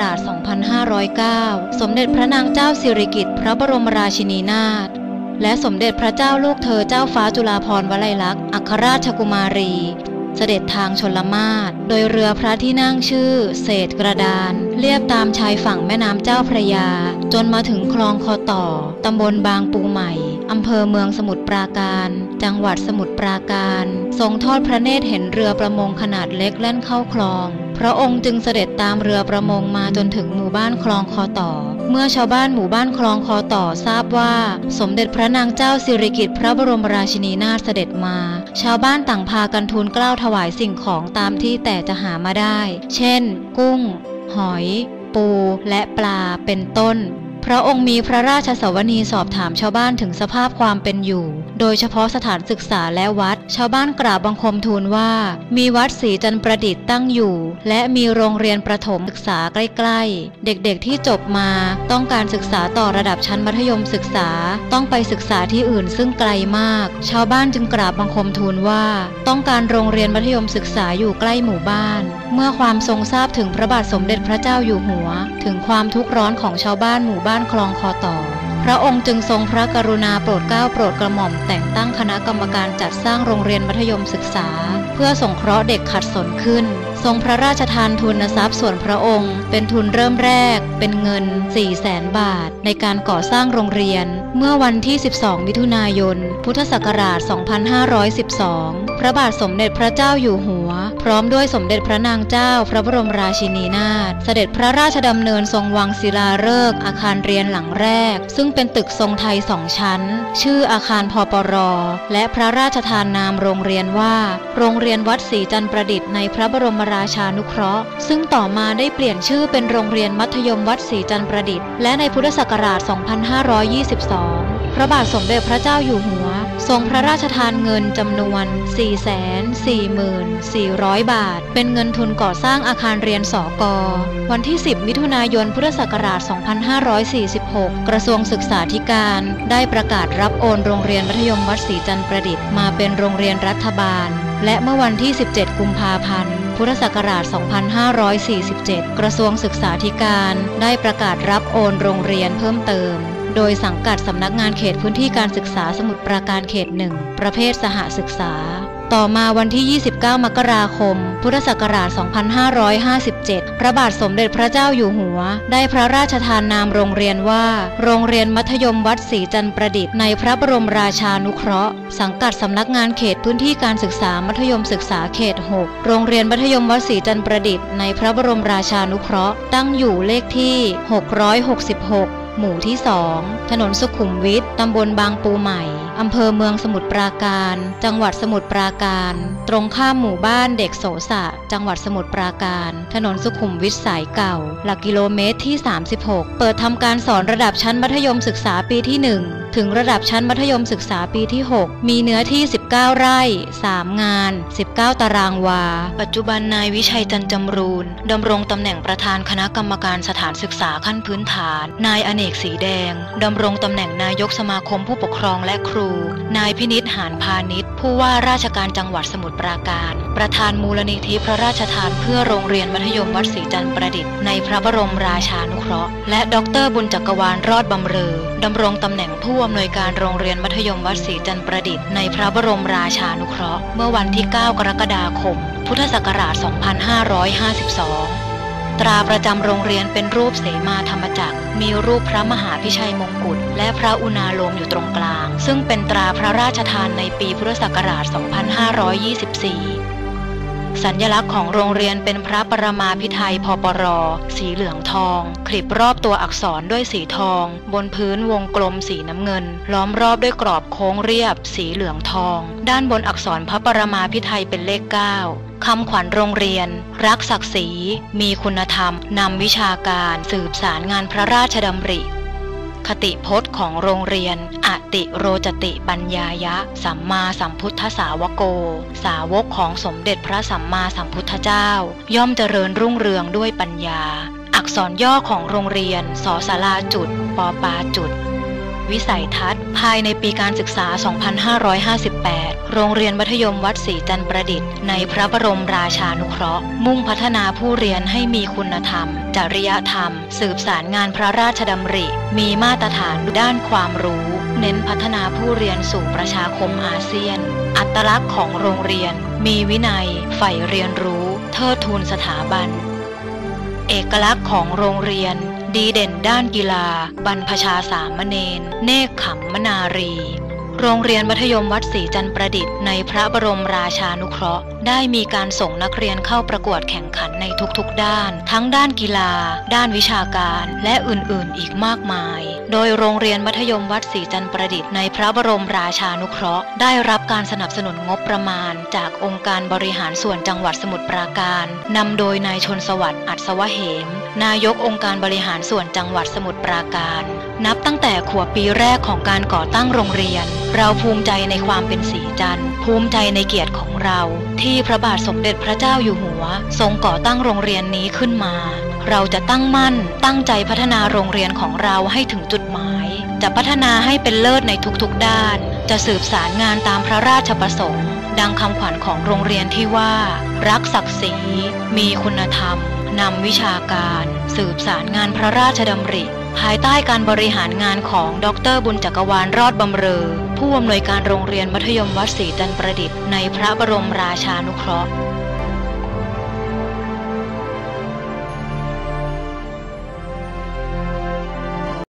ราช 2509 สมเด็จพระนางเจ้าสิริกิติ์พระบรมราชินีนาถ และสมเด็จพระเจ้าลูกเธอเจ้าฟ้าจุฬาภรณ์วลัยลักษณ์ อัครราชกุมารี เสด็จทางชนลมาศโดยเรือพระที่นั่งชื่อ เศษกระดาน เลียบตามชายฝั่งแม่น้ำเจ้าพระยา จนมาถึงคลองคอต่อ ตำบลบางปูใหม่อำเภอเมืองสมุทรปราการ จังหวัดสมุทรปราการ ทรงทอดพระเนตรเห็นเรือประมงขนาดเล็กแล่นเข้าคลอง พระองค์จึงเสด็จตามเรือประมงมาจนถึงหมู่บ้านคลองคอต่อ เมื่อชาวบ้านหมู่บ้านคลองคอต่อทราบว่า สมเด็จพระนางเจ้าสิริกิติ์พระบรมราชินีนาถเสด็จมา ชาวบ้านต่างพากันทูลเกล้าถวายสิ่งของตามที่แต่จะหามาได้ เช่น กุ้ง หอย ปูและปลาเป็นต้น พระองค์มีพระราชสวนีสอบถามชาวบ้านถึงสภาพความเป็นอยู่ โดยเฉพาะสถานศึกษาและวัด ชาวบ้านกราบบังคมทูลว่า มีวัดศรีจันประดิษฐ์ตั้งอยู่ และมีโรงเรียนประถมศึกษาใกล้ ๆ เด็กๆที่จบมาต้องการศึกษาต่อระดับชั้นมัธยมศึกษา ต้องไปศึกษาที่อื่นซึ่งไกลมาก ชาวบ้านจึงกราบบังคมทูลว่า ต้องการโรงเรียนมัธยมศึกษาอยู่ใกล้หมู่บ้าน เมื่อความทรงทราบถึงพระบาทสมเด็จพระเจ้าอยู่หัว ถึงความทุกข์ร้อนของชาวบ้านหมู่บ้านคลองคอต่อ พระองค์จึงทรงพระกรุณาโปรดเกล้าโปรดกระหม่อมแต่งตั้งคณะกรรมการจัดสร้างโรงเรียนมัธยมศึกษา เพื่อส่งเคราะห์เด็กขัดสนขึ้น ทรงพระราชทานทุนทรัพย์ส่วนพระองค์ เป็นทุนเริ่มแรก เป็นเงิน 4 0 0แสนบาท ในการก่อสร้างโรงเรียน เมื่อวันที่ 12 มิถุนายน พุทธศักราช 2512 พระบาทสมเด็จพระเจ้าอยู่หัว พร้อมด้วยสมเด็จพระนางเจ้า พระบรมราชินีนาถ เสด็จพระราชดำเนินทรงวังศิลาฤกษ์อาคารเรียนหลังแรก ซึ่งเป็นตึกทรงไทยสองชั้น ชื่ออาคารพปร และพระราชทานนามโรงเรียนว่า โรงเรียนวัดศรีจันทร์ประดิษฐ์ในพระบรมราชานุเคราะห์ ซึ่งต่อมาได้เปลี่ยนชื่อเป็นโรงเรียนมัธยมวัดศรีจันทร์ประดิษฐ์ และในพุทธศักราช 2522 พระบาทสมเด็จพระเจ้าอยู่หัว ทรงพระราชทานเงินจำนวน 444,400 บาท เป็นเงินทุนก่อสร้างอาคารเรียนสอกอวันที่ 10 มิถุนายน พุทธศักราช 2546 กระทรวงศึกษาธิการได้ประกาศรับโอนโรงเรียนมัธยมวัดศรีจันทร์ประดิษฐ์มาเป็นโรงเรียนรัฐบาลและเมื่อวันที่ 17 กุมภาพันธ์ พุทธศักราช 2547 กระทรวงศึกษาธิการได้ประกาศรับโอนโรงเรียนเพิ่มเติม โดยสังกัดสำนักงานเขตพื้นที่การศึกษาสมุทรปราการเขตหนึ่งประเภทสหศึกษา ต่อมาวันที่ 29 มกราคม พุทธศักราช 2557 พระบาทสมเด็จพระเจ้าอยู่หัว ได้พระราชทานนามโรงเรียนว่า โรงเรียนมัธยมวัดศรีจันทประดิษฐ์ในพระบรมราชานุเคราะห์ สังกัดสำนักงานเขตพื้นที่การศึกษามัธยมศึกษาเขต 6 โรงเรียนมัธยมวัดศรีจันทประดิษฐ์ในพระบรมราชานุเคราะห์ ตั้งอยู่เลขที่ 666 หมู่ที่2ถนนสุขุมวิทตำบลบางปูใหม่ อำเภอเมืองสมุทรปราการ จังหวัดสมุทรปราการ ตรงข้ามหมู่บ้านเด็กโสสะ จังหวัดสมุทรปราการ ถนนสุขุมวิทสายเก่า หลักกิโลเมตรที่ 36 เปิดทำการสอนระดับชั้นมัธยมศึกษาปีที่ 1 ถึงระดับชั้นมัธยมศึกษาปีที่ 6 มีเนื้อที่ 19 ไร่ 3 งาน 19 ตารางวา ปัจจุบันนายวิชัยจันจำรูนดำรงตำแหน่งประธานคณะกรรมการสถานศึกษาขั้นพื้นฐาน นายอเนกสีแดงดำรงตำแหน่งนายกสมาคมผู้ปกครองและครู นายพินิษหานพาณิชย์ผู้ว่าราชการจังหวัดสมุทรปราการ ประธานมูลนิธิพระราชทานเพื่อโรงเรียนมัธยมวัดศรีจันทร์ประดิษฐ์ในพระบรมราชานุเคราะห์ และดรบุญจักรวาลรอดบำเรอดำรงตำแหน่งผู้อำนวยการโรงเรียนมัธยมวัดศรีจันทร์ประดิษฐ์ในพระบรมราชานุเคราะห์เมื่อวันที่ 9 กรกฎาคม พุทธศักราช 2552 ตราประจำโรงเรียนเป็นรูปเสมาธรรมจักร มีรูปพระมหาพิชัยมงกุฎและพระอุณาโลมอยู่ตรงกลาง ซึ่งเป็นตราพระราชทานในปีพุทธศักราช 2524 สัญลักษณ์ของโรงเรียนเป็นพระประมาพิไทยพปร สีเหลืองทอง คลิปรอบตัวอักษรด้วยสีทอง บนพื้นวงกลมสีน้ำเงิน ล้อมรอบด้วยกรอบโค้งเรียบ สีเหลืองทอง ด้านบนอักษรพระประมาพิไทยเป็นเลข 9คำขวัญโรงเรียน รักศักดิ์ศรีมีคุณธรรม นำวิชาการ สืบสารงานพระราชดำริ คติพจน์ของโรงเรียน อติโรจติปัญญายะ สัมมาสัมพุทธสาวโก สาวกของสมเด็จพระสัมมาสัมพุทธเจ้า ย่อมเจริญรุ่งเรืองด้วยปัญญา อักษรย่อของโรงเรียนสอสาราจุด ปอปาจุด วิสัยทัศน์ ภายในปีการศึกษา 2558 โรงเรียนมัธยมวัดศรีจันประดิษฐ์ในพระบรมราชานุเคราะห์ มุ่งพัฒนาผู้เรียนให้มีคุณธรรม จริยธรรม สืบสารงานพระราชดำริ มีมาตรฐานด้านความรู้ เน้นพัฒนาผู้เรียนสู่ประชาคมอาเซียน อัตลักษณ์ของโรงเรียน มีวินัย ใฝ่เรียนรู้ เทิดทูนสถาบัน เอกลักษณ์ของโรงเรียน ดีเด่นด้านกีฬา บรรพชาสามเณรเนกขำมนารี โรงเรียนมัธยมวัดศรีจันประดิษฐ์ในพระบรมราชานุเคราะห์ ได้มีการส่งนักเรียนเข้าประกวดแข่งขันในทุกๆด้าน ทั้งด้านกีฬา ด้านวิชาการ และอื่นๆ อีกมากมาย โดยโรงเรียนมัธยมวัดศรีจันทร์ประดิษฐ์ในพระบรมราชานุเคราะห์ ได้รับการสนับสนุนงบประมาณ จากองค์การบริหารส่วนจังหวัดสมุทรปราการนำโดยนายชนสวัสดิ์อัศวะเหม นายกองค์การบริหารส่วนจังหวัดสมุทรปราการ นับตั้งแต่ขวบปีแรกของการก่อตั้งโรงเรียน เราภูมิใจในความเป็นสีจันทร์ภูมิใจในเกียรติของเราที่ที่พระบาทสมเด็จพระเจ้าอยู่หัว ทรงก่อตั้งโรงเรียนนี้ขึ้นมา เราจะตั้งมั่นตั้งใจพัฒนาโรงเรียนของเราให้ถึงจุดหมาย จะพัฒนาให้เป็นเลิศในทุกๆด้าน จะสืบสารงานตามพระราชประสงค์ ดังคำขวัญของโรงเรียนที่ว่า รักศักดิ์ศรีมีคุณธรรมนำวิชาการ สืบสารงานพระราชดำริ ภายใต้การบริหารงานของดรบุญจักรวาลรอดบำเรอ ผู้อำนวยการโรงเรียนมัธยมวัดศรีจันประดิษฐ์ในพระบรมราชานุเคราะห์